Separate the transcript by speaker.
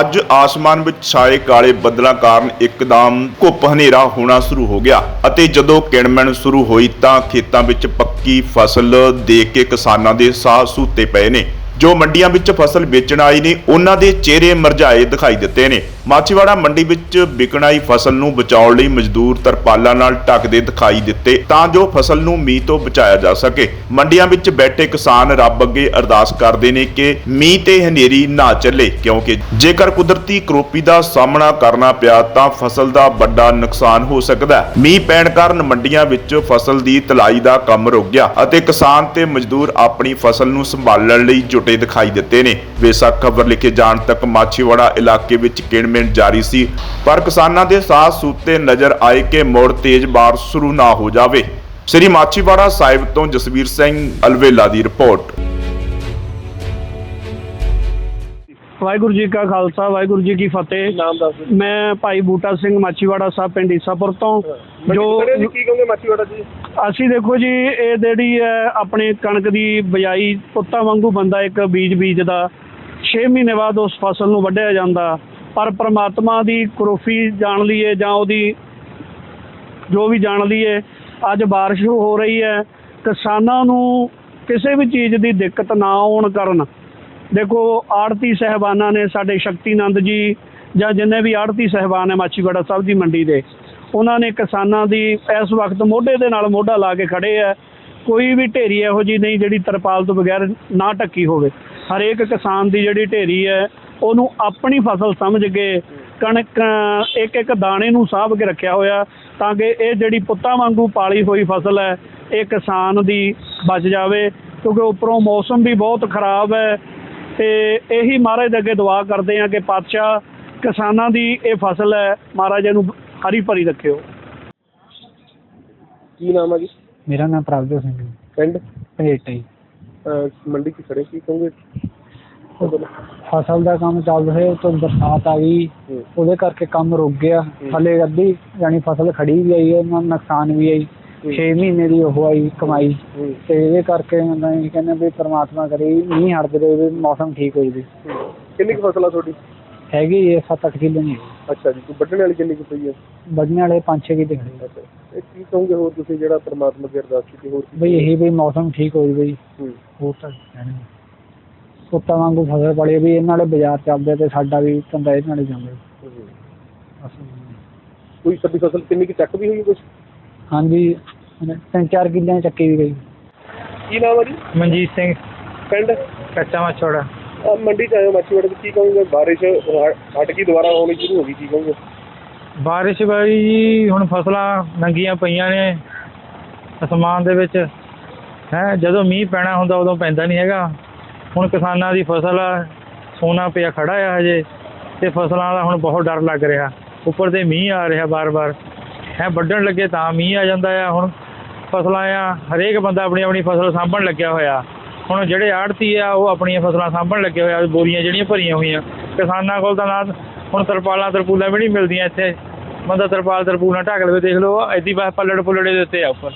Speaker 1: ਅੱਜ ਆਸਮਾਨ ਵਿੱਚ ਛਾਏ ਕਾਲੇ ਬੱਦਲਾਂ ਕਾਰਨ ਇੱਕਦਮ ਘੁੱਪ ਹਨੇਰਾ ਹੋਣਾ ਸ਼ੁਰੂ ਹੋ ਗਿਆ ਅਤੇ ਜਦੋਂ ਕਿਣਮਣ ਸ਼ੁਰੂ ਹੋਈ ਤਾਂ ਖੇਤਾਂ ਵਿੱਚ ਪੱਕੀ ਫਸਲ ਦੇਖ ਕੇ ਕਿਸਾਨਾਂ ਦੇ ਸਾਹ ਸੂਤੇ ਪਏ ਨੇ। ਜੋ ਮੰਡੀਆਂ ਵਿੱਚ ਫਸਲ ਵੇਚਣ ਆਏ ਨੇ, ਉਹਨਾਂ ਦੇ ਚਿਹਰੇ ਮਰਝਾਏ ਦਿਖਾਈ ਦਿੱਤੇ ਨੇ। ਮਾਛੀਵਾੜਾ ਮੰਡੀ ਵਿੱਚ ਵਿਕਣ ਆਈ ਫਸਲ ਨੂੰ ਬਚਾਉਣ ਲਈ ਮਜ਼ਦੂਰ ਤਰਪਾਲਾਂ ਨਾਲ ਢੱਕਦੇ ਦਿਖਾਈ ਦਿੱਤੇ ਤਾਂ ਜੋ ਫਸਲ ਨੂੰ ਮੀਂਹ ਤੋਂ ਬਚਾਇਆ ਜਾ ਸਕੇ। ਮੰਡੀਆਂ ਵਿੱਚ ਬੈਠੇ ਕਿਸਾਨ ਰੱਬ ਅੱਗੇ ਅਰਦਾਸ ਕਰਦੇ ਨੇ ਕਿ ਮੀਂਹ ਤੇ ਹਨੇਰੀ ਨਾ ਚੱਲੇ, ਕਿਉਂਕਿ ਜੇਕਰ ਕੁਦਰਤੀ ਕਰੋਪੀ ਦਾ ਸਾਹਮਣਾ ਕਰਨਾ ਪਿਆ ਤਾਂ ਫਸਲ ਦਾ ਵੱਡਾ ਨੁਕਸਾਨ ਹੋ ਸਕਦਾ ਹੈ। ਮੀਂਹ ਪੈਣ ਕਾਰਨ ਮੰਡੀਆਂ ਵਿੱਚ ਫਸਲ ਦੀ ਤਲਾਈ ਦਾ ਕੰਮ ਰੁਕ ਗਿਆ ਅਤੇ ਕਿਸਾਨ ਤੇ ਮਜ਼ਦੂਰ ਆਪਣੀ ਫਸਲ ਨੂੰ ਸੰਭਾਲਣ ਲਈ ਜੁਟੇ ਦਿਖਾਈ ਦਿੱਤੇ ਨੇ। ਬੇਸ਼ੱਕ ਖਬਰ ਲਿਖੇ ਜਾਣ ਤੱਕ ਮਾਛੀਵਾੜਾ ਇਲਾਕੇ ਵਿੱਚ ਕਿਣ ਕਿਣਮਿਣ ਜਾਰੀ ਸੀ ਪਰ ਕਿਸਾਨਾਂ ਦੇ ਸਾਹ ਸੂਤੇ ਨਜ਼ਰ ਆਏ ਕਿ ਮੋੜ ਤੇਜ਼ ਬਾਰਿਸ਼ ਸ਼ੁਰੂ ਨਾ ਹੋ ਜਾਵੇ। ਸ੍ਰੀ ਮਾਛੀਵਾੜਾ ਸਾਹਿਬ ਤੋਂ ਜਸਵੀਰ ਸਿੰਘ ਅਲਵੇਲਾ ਦੀ ਰਿਪੋਰਟ।
Speaker 2: ਵਾਹਿਗੁਰੂ ਜੀ ਕਾ ਖਾਲਸਾ ਵਾਹਿਗੁਰੂ ਜੀ ਕੀ ਫਤਿਹ।
Speaker 3: ਨਾਮ ਦੱਸ ਦਿਓ।
Speaker 2: ਮੈਂ ਭਾਈ ਬੂਟਾ ਸਿੰਘ ਮਾਚੀਵਾੜਾ ਸਾਹਿਬ ਪਿੰਡ ਈਸਾਪੁਰ ਤੋਂ।
Speaker 3: ਜੋ ਕੀ ਕਹੋਗੇ ਮਾਚੀਵਾੜਾ ਜੀ?
Speaker 2: ਅਸੀਂ ਦੇਖੋ ਜੀ ਇਹ ਜਿਹੜੀ ਹੈ ਆਪਣੇ ਕਣਕ ਦੀ ਬਿਜਾਈ ਪੁੱਤਾਂ ਵਾਂਗੂ ਬੰਦਾ ਇੱਕ ਬੀਜ ਬੀਜਦਾ। 6 ਮਹੀਨੇ ਬਾਅਦ ਉਸ ਫਸਲ ਨੂੰ ਵੱਢਿਆ ਜਾਂਦਾ। ਪਰ ਪ੍ਰਮਾਤਮਾ ਦੀ ਕਰੋਫੀ ਜਾਣ ਲਈਏ ਜਾਂ ਉਹਦੀ ਜੋ ਵੀ ਜਾਣ ਲਈਏ, ਅੱਜ ਬਾਰਿਸ਼ ਹੋ ਰਹੀ ਹੈ ਕਿਸਾਨਾਂ ਨੂੰ ਕਿਸੇ ਵੀ ਚੀਜ਼ ਦੀ ਦਿੱਕਤ ਨਾ ਆਉਣ ਕਾਰਨ। ਦੇਖੋ ਆੜਤੀ ਸਹਿਬਾਨਾਂ ਨੇ ਸਾਡੇ ਸ਼ਕਤੀਨੰਦ ਜੀ ਜਾਂ ਜਿੰਨੇ ਵੀ ਆੜਤੀ ਸਹਿਬਾਨ ਹੈ ਮਾਚੀਵਾੜਾ ਸਾਹਿਬ ਦੀ ਮੰਡੀ ਦੇ, ਉਹਨਾਂ ਨੇ ਕਿਸਾਨਾਂ ਦੀ ਇਸ ਵਕਤ ਮੋਢੇ ਦੇ ਨਾਲ ਮੋਢਾ ਲਾ ਕੇ ਖੜੇ ਹੈ ਕੋਈ ਵੀ ਢੇਰੀ ਇਹੋ ਜੀ ਨਹੀਂ ਜਿਹੜੀ ਤਰਪਾਲ ਤੋਂ ਬਗੈਰ ਨਾ ਟੱਕੀ ਹੋਵੇ। ਹਰੇਕ ਕਿਸਾਨ ਦੀ ਜਿਹੜੀ ਢੇਰੀ ਹੈ ਉਹਨੂੰ ਆਪਣੀ ਫਸਲ ਸਮਝ ਕੇ ਕਣਕ ਇੱਕ ਇੱਕ ਦਾਣੇ ਨੂੰ ਸਾਂਭ ਕੇ ਰੱਖਿਆ ਹੋਇਆ ਤਾਂ ਕਿ ਇਹ ਜਿਹੜੀ ਪੁੱਤਾਂ ਵਾਂਗੂ ਪਾਲੀ ਹੋਈ ਫਸਲ ਹੈ ਇਹ ਕਿਸਾਨ ਦੀ ਬਚ ਜਾਵੇ ਕਿਉਂਕਿ ਉੱਪਰੋਂ ਮੌਸਮ ਵੀ ਬਹੁਤ ਖਰਾਬ ਹੈ। ਤੇ ਇਹੀ ਮਹਾਰਾਜ ਦੇ ਅੱਗੇ ਦੁਆ ਕਰਦੇ ਆ ਕਿ ਪਾਤਸ਼ਾਹ ਕਿਸਾਨਾਂ ਦੀ ਇਹ ਫਸਲ ਹੈ ਮਹਾਰਾਜ ਇਹਨੂੰ ਹਰੀ ਭਰੀ ਰੱਖਿਓ।
Speaker 3: ਕੀ ਨਾਮ ਹੈ ਜੀ?
Speaker 4: ਮੇਰਾ ਨਾਮ ਪ੍ਰਭਜੋਤ ਸਿੰਘ ਹੈ।
Speaker 3: ਪਿੰਡ?
Speaker 4: ਭੇਟ ਜੀ।
Speaker 3: ਅਹ, ਮੰਡੀ 'ਚ ਖੜੇ ਕੀ ਕਹੋਗੇ
Speaker 4: ਫਸਲ ਦਾ ਕੰਮ ਚੱਲ ਰਿਹਾ ਤੋਂ ਬਰਸਾਤ ਆ ਗਈ। ਉਹਦੇ ਕਰਕੇ ਕੰਮ ਰੁਕ ਗਿਆ। ਹਲੇ ਅੱਧੀ ਯਾਨੀ ਫਸਲ ਖੜੀ ਵੀ ਆਈ ਹੈ ਨਾਲ ਨੁਕਸਾਨ ਵੀ ਆਈ। 6 ਮਹੀਨੇ ਦੀ ਉਹ ਆਈ ਕਮਾਈ। ਤੇ ਇਹਦੇ ਕਰਕੇ ਮੈਂ ਇਹ ਕਹਿੰਦਾ ਵੀ ਪ੍ਰਮਾਤਮਾ ਕਰੇ ਮੀਂਹ ਹਟ ਜਾਵੇ ਵੀ ਮੌਸਮ ਠੀਕ ਹੋ ਜਾਵੇ।
Speaker 3: ਕਿੰਨੀ ਕੁ ਫਸਲ ਆ ਤੁਹਾਡੀ?
Speaker 4: ਹੈਗੀ ਇਹ 7-8 ਕਿੱਲੇ ਨੇ।
Speaker 3: ਅੱਛਾ ਜੀ ਕੋਈ ਵੱਢਣ ਵਾਲੀ ਕਿੰਨੀ ਕੁ ਪਈ ਹੈ
Speaker 4: ਵੱਢਣ ਵਾਲੇ 5-6 ਕਿੱਲੇ
Speaker 3: ਅੱਛਾ ਇਹ ਕੀ ਕਹੋਗੇ ਹੋਰ ਤੁਸੀਂ ਜਿਹੜਾ ਪ੍ਰਮਾਤਮਾ ਅੱਗੇ ਅਰਦਾਸ ਕੀਤੀ ਹੋਰ
Speaker 4: ਬਈ ਇਹੀ ਵੀ ਮੌਸਮ ਠੀਕ ਹੋ ਜਾਵੇ। ਜੀ। ਹੋਰ ਤਾਂ ਨਹੀਂ। ਪੁੱਤਾਂ ਵਾਂਗੂ ਫਸਲ ਪੜੀ ਵੀ ਇਹਨਾਂ ਨਾਲੇ ਬਾਜ਼ਾਰ ਚੱਲਦੇ ਤੇ ਸਾਡਾ ਵੀ ਧੰਦਾ ਇਹਨਾਂ ਨਾਲੇ। ਬਸ
Speaker 3: ਕੋਈ ਸਬਜ਼ੀ ਫਸਲ ਕਿੰਨੀ ਕੁ ਚੱਕ ਵੀ ਹੋਈ ਕੁਝ
Speaker 4: ਹਾਂਜੀ ਤਿੰਨ ਚਾਰ ਕਿੱਲਿਆਂ ਚੱਕੀ ਵੀ ਗਈ।
Speaker 3: ਕੀ ਨਾਮ ਹੈ ਜੀ?
Speaker 4: ਮਨਜੀਤ ਸਿੰਘ।
Speaker 3: ਪਿੰਡ?
Speaker 4: ਕੱਚਾ ਮਛੋੜਾ।
Speaker 3: ਆਹ ਮੰਡੀ 'ਚ ਆਏ ਹੋ ਮਾਚੀਵਾੜੇ 'ਚ ਕੀ ਕਹੋਗੇ? ਬਾਰਿਸ਼ ਹਟ ਗਈ ਦੁਬਾਰਾ ਆਉਣੀ ਸ਼ੁਰੂ ਹੋ ਗਈ ਕੀ ਕਹੋਗੇ?
Speaker 4: ਬਾਰਿਸ਼ ਬਾਈ ਜੀ ਹੁਣ ਫਸਲਾਂ ਨੰਗੀਆਂ ਪਈਆਂ ਨੇ ਅਸਮਾਨ ਦੇ ਵਿੱਚ। ਹੈ ਜਦੋਂ ਮੀਂਹ ਪੈਣਾ ਹੁੰਦਾ ਉਦੋਂ ਪੈਂਦਾ ਨਹੀਂ ਹੈਗਾ। ਹੁਣ ਕਿਸਾਨਾਂ ਦੀ ਫਸਲ ਸੋਨਾ ਪਿਆ ਖੜਾ ਆ ਹਜੇ, ਤੇ ਫਸਲਾਂ ਦਾ ਹੁਣ ਬਹੁਤ ਡਰ ਲੱਗ ਰਿਹਾ। ਉੱਪਰ ਤੇ ਮੀਂਹ ਆ ਰਿਹਾ ਬਾਰ-ਬਾਰ। ਹੈ, ਵੱਢਣ ਲੱਗੇ ਤਾਂ ਮੀਂਹ ਆ ਜਾਂਦਾ ਆ ਹੁਣ। ਫਸਲਾਂ ਆ, ਹਰੇਕ ਬੰਦਾ ਆਪਣੀ ਆਪਣੀ ਫਸਲ ਸਾਂਭਣ ਲੱਗਿਆ ਹੋਇਆ। ਹੁਣ ਜਿਹੜੇ ਆੜਤੀ ਆ, ਉਹ ਆਪਣੀਆਂ ਫਸਲਾਂ ਸਾਂਭਣ ਲੱਗੇ ਹੋਇਆ ਬੋਰੀਆਂ ਜਿਹੜੀਆਂ ਭਰੀਆਂ ਹੋਈਆਂ। ਕਿਸਾਨਾਂ ਕੋਲ ਤਾਂ ਨਾ, ਹੁਣ ਤਰਪਾਲਾਂ ਤਰਪੂਲਾਂ ਵੀ ਨਹੀਂ ਮਿਲਦੀਆਂ ਇੱਥੇ। ਬੰਦਾ ਤਰਪਾਲ ਤਰਪੂਲਾਂ ਢੱਕ ਲਵੇ, ਦੇਖ ਲਓ, ਐਦੀ ਬਸ ਪੱਲੜ ਪੁੱਲੜੇ ਦੇ ਉੱਤੇ ਆ ਉੱਪਰ।